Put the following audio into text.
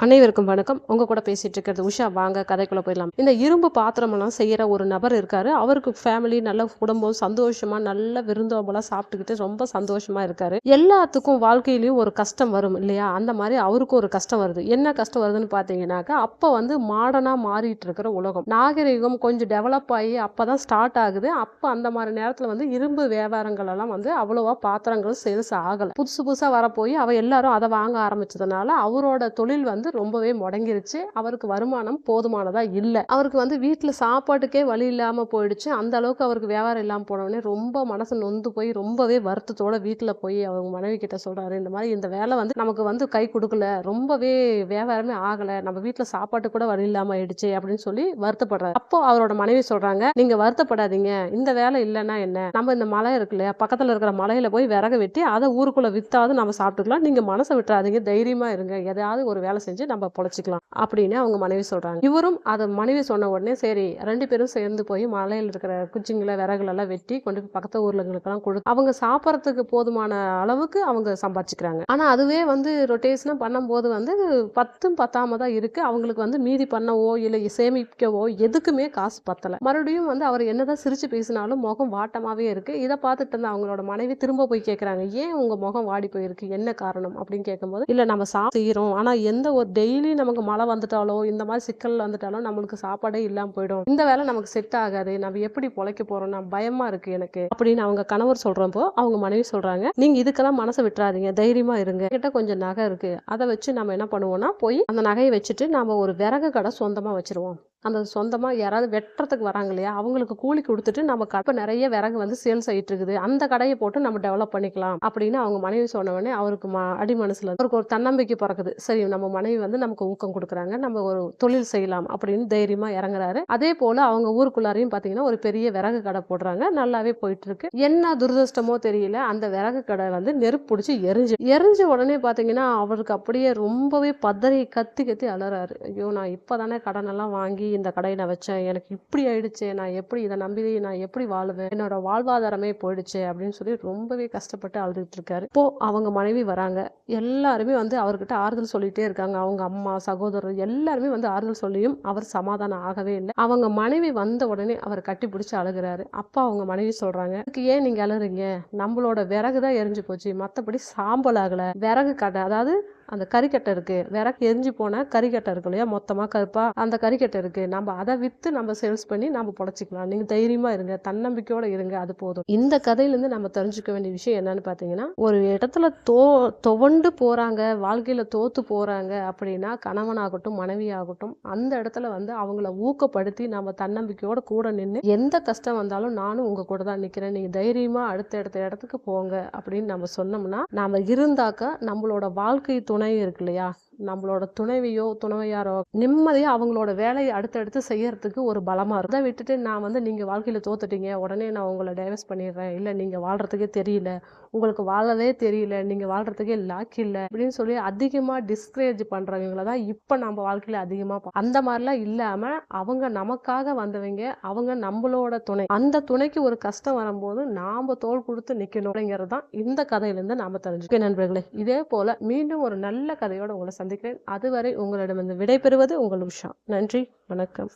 அனைவருக்கும் வணக்கம். உங்க கூட பேசிட்டு இருக்கிறது உஷா. வாங்க கதைக்குள்ள போயிடலாம். இந்த இரும்பு பாத்திரமெல்லாம் செய்யற ஒரு நபர் இருக்காரு. அவருக்கு ஃபேமிலி நல்ல குடும்பம் சந்தோஷமா நல்ல விருந்தோம்பலாம் சாப்பிட்டுக்கிட்டு ரொம்ப சந்தோஷமா இருக்காரு. எல்லாத்துக்கும் வாழ்க்கையிலயும் ஒரு கஷ்டம் வரும் இல்லையா? அந்த மாதிரி அவருக்கும் ஒரு கஷ்டம் வருது. என்ன கஷ்டம் வருதுன்னு பாத்தீங்கன்னாக்கா அப்ப வந்து மாடர்னா மாறிட்டு இருக்கிற உலகம். நாகரிகம் கொஞ்சம் டெவலப் ஆகி அப்பதான் ஸ்டார்ட் ஆகுது. அப்ப அந்த மாதிரி நேரத்துல வந்து இரும்பு வியாபாரங்கள் எல்லாம் வந்து அவ்வளவா பாத்திரங்கள் சேல்ஸ் ஆகல. புதுசு புதுசா வரப்போய் அவ எல்லாரும் அதை வாங்க ஆரம்பிச்சதுனால அவரோட தொழில் வந்து ரொம்பவே முடங்கிருச்சு. அவருக்கு வருமானம் போதுமானதாக இல்லை. அவருக்கு வந்து வீட்டில் சாப்பாட்டுக்கே வழி இல்லாமல் போயிடுச்சு. அந்த அளவுக்கு அவருக்கு வியாபாரம் இல்லாமல் போனவுடனே ரொம்ப மனசு நொந்து போய் ரொம்பவே வருத்தத்தோட வீட்டில் போய் அவங்க மனைவி கிட்ட சொல்கிறாரு இந்த மாதிரி இந்த வேலை வந்து நமக்கு வந்து கை கொடுக்கல. ரொம்பவே வியாபாரமே ஆகலை. நம்ம வீட்டில் சாப்பாட்டு கூட வழி இல்லாமல் ஆயிடுச்சு அப்படின்னு சொல்லி வருத்தப்படுறாரு. அப்போ அவரோட மனைவி சொல்கிறாங்க நீங்கள் வருத்தப்படாதீங்க. இந்த வேலை இல்லைன்னா என்ன? நம்ம இந்த மலை இருக்கு இல்லையா? இருக்கிற மலையில் போய் விறகு வெட்டி அதை ஊருக்குள்ளே வித்தாவது நம்ம சாப்பிட்டுக்கலாம். நீங்கள் மனசை விட்டுறாதீங்க. தைரியமாக இருங்க. எதாவது ஒரு வேலை செஞ்சு நம்ம பொழைச்சிக்கலாம் அப்படின்னு அவங்க மனைவி சொல்றாங்க. இவரும் அதை மனைவி சொன்ன உடனே சரி ரெண்டு பேரும் சேர்ந்து போய் மலையில் இருக்கிற குச்சிங்களை விறகுலெல்லாம் வெட்டி கொண்டு போய் பக்கத்து ஊர்லங்களுக்கெல்லாம் கொடு அவங்க சாப்பிட்றதுக்கு போதுமான அளவுக்கு அவங்க சம்பாதிச்சுக்கிறாங்க. ஆனா அதுவே வந்து ரொட்டேஷனா பண்ணும்போது வந்து பத்தும் பத்தாம தான் இருக்கு. அவங்களுக்கு வந்து மீதி பண்ணவோ இல்லை சேமிக்கவோ எதுக்குமே காசு பத்தல. மறுபடியும் வந்து அவர் என்னதான் சிரிச்சு பேசினாலும் முகம் வாட்டமாவே இருக்கு. இதை பார்த்துட்டு இருந்த அவங்களோட மனைவி திரும்ப போய் கேட்குறாங்க ஏன் உங்க முகம் வாடி போயிருக்கு? என்ன காரணம்? அப்படின்னு கேட்கும்போது இல்ல நம்ம சாப்பிட்டு ஆனால் ஆனா எந்த ஒரு டெய்லி நமக்கு மழை வந்துட்டாலோ இந்த மாதிரி சிக்கல் வந்துட்டாலோ நம்மளுக்கு சாப்பாடே இல்லாமல் போயிடும். இந்த வேலை நமக்கு செட் ஆகாது. நம்ம எப்படி பொழைக்க போறோம் நான் பயமா இருக்கு எனக்கு. அப்படின்னு அவங்க கணவர் சொல்றப்போ அவங்க மனைவி சொல்றாங்க நீங்க இதுக்கெல்லாம் மனசை விட்டுறாதீங்க. தைரியமா இருங்க. கிட்ட கொஞ்சம் நகை இருக்கு. அதை வச்சு நம்ம என்ன பண்ணுவோம்னா போய் அந்த நகையை வச்சுட்டு நாம ஒரு விறகு கடை சொந்தமா வச்சிருவோம். அந்த சொந்தமாக யாராவது வெட்டுறதுக்கு வராங்க இல்லையா அவங்களுக்கு கூலி கொடுத்துட்டு நம்ம கடை நிறைய விறகு வந்து சேல்ஸ் ஆகிட்டு இருக்குது. அந்த கடையை போட்டு நம்ம டெவலப் பண்ணிக்கலாம் அப்படின்னு அவங்க மனைவி சொன்ன உடனே அவருக்கு ம அடி மனசில் அவருக்கு ஒரு தன்னம்பிக்கை பிறக்குது. சரி நம்ம மனைவி வந்து நமக்கு ஊக்கம் கொடுக்குறாங்க நம்ம ஒரு தொழில் செய்யலாம் அப்படின்னு தைரியமாக இறங்குறாரு. அதே போல் அவங்க ஊருக்குள்ளாரையும் பார்த்தீங்கன்னா ஒரு பெரிய விறகு கடை போடுறாங்க. நல்லாவே போயிட்டு இருக்கு. என்ன துரதிருஷ்டமோ தெரியல. அந்த விறகு கடை வந்து நெருப்பு பிடிச்சி எரிஞ்சு எரிஞ்ச உடனே பார்த்தீங்கன்னா அவருக்கு அப்படியே ரொம்பவே பதறி கத்தி கத்தி அலறாரு. ஐயோ நான் இப்போ தானே கடனெல்லாம் வாங்கி இந்த கடையை நான் வச்சேன். எனக்கு இப்படி ஆயிடுச்சு. நான் எப்படி இதை நம்பி நான் எப்படி வாழுவேன்? என்னோட வாழ்வாதாரமே போயிடுச்சு அப்படின்னு சொல்லி ரொம்பவே கஷ்டப்பட்டு அழுதுட்டு இருக்காரு. இப்போ அவங்க மனைவி வராங்க. எல்லாருமே வந்து அவர்கிட்ட ஆறுதல் சொல்லிட்டே இருக்காங்க. அவங்க அம்மா சகோதரர் எல்லாருமே வந்து ஆறுதல் சொல்லியும் அவர் சமாதானம் ஆகவே இல்லை. அவங்க மனைவி வந்த உடனே அவர் கட்டி பிடிச்சி அழுகிறாரு. அப்பா அவங்க மனைவி சொல்றாங்க "இதுக்கு ஏன் நீங்க அழுறீங்க? நம்மளோட விறகு தான் எரிஞ்சு போச்சு. மத்தபடி சாம்பல் ஆகல. விறகு கடை அதாவது அந்த கறிக்கட்டை இருக்கு. விறகு எரிஞ்சு போன கறிக்கட்டை இருக்கு இல்லையா? மொத்தமாக கருப்பாக அந்த கறிக்கட்டை இருக்கு. நம்ம அதை விற்று நம்ம சேல்ஸ் பண்ணி நம்ம பொழைச்சிக்கலாம் நீங்க தைரியமா இருங்க. தன்னம்பிக்கையோட இருங்க. அது போதும். இந்த கதையிலேருந்து நம்ம தெரிஞ்சுக்க வேண்டிய விஷயம் என்னன்னு பார்த்தீங்கன்னா ஒரு இடத்துல தோ துவண்டு போறாங்க வாழ்க்கையில தோத்து போறாங்க அப்படின்னா கணவனாகட்டும் மனைவியாகட்டும் அந்த இடத்துல வந்து அவங்கள ஊக்கப்படுத்தி நம்ம தன்னம்பிக்கையோட கூட நின்று எந்த கஷ்டம் வந்தாலும் நானும் உங்க கூட தான் நிற்கிறேன் நீங்க தைரியமா அடுத்த அடுத்த இடத்துக்கு போங்க அப்படின்னு நம்ம சொன்னோம்னா நாம இருந்தாக்க நம்மளோட வாழ்க்கை துணை இருக்கு இல்லையா? நம்மளோட துணைவியோ துணைவியாரோ நிம்மதியாக அவங்களோட வேலையை அடுத்தடுத்து செய்யறதுக்கு ஒரு பலமாக இருக்கும். அதை விட்டுட்டு நான் வந்து நீங்கள் வாழ்க்கையில் தோத்துட்டீங்க உடனே நான் உங்களை டைவர்ஸ் பண்ணிடுறேன் இல்லை நீங்கள் வாழ்கிறதுக்கே தெரியல உங்களுக்கு வாழவே தெரியல நீங்கள் வாழ்கிறதுக்கே லாக் இல்லை அப்படின்னு சொல்லி அதிகமாக டிஸ்கரேஜ் பண்ணுறவங்கள தான் இப்போ நம்ம வாழ்க்கையில் அதிகமாக அந்த மாதிரிலாம் இல்லாமல் அவங்க நமக்காக வந்தவங்க அவங்க நம்மளோட துணை. அந்த துணைக்கு ஒரு கஷ்டம் வரும்போது நாம் தோல் கொடுத்து நிற்கணும் அப்படிங்கிறது தான் இந்த கதையிலேருந்து நாம் தெரிஞ்சுக்கோம் தெரிஞ்சுக்கோ நண்பர்களே இதே போல் மீண்டும் ஒரு நல்ல கதையோட உங்களை சந்திக்கிறேன். அதுவரை உங்களிடம் விடைபெறுவது உங்கள் உஷா. நன்றி வணக்கம்.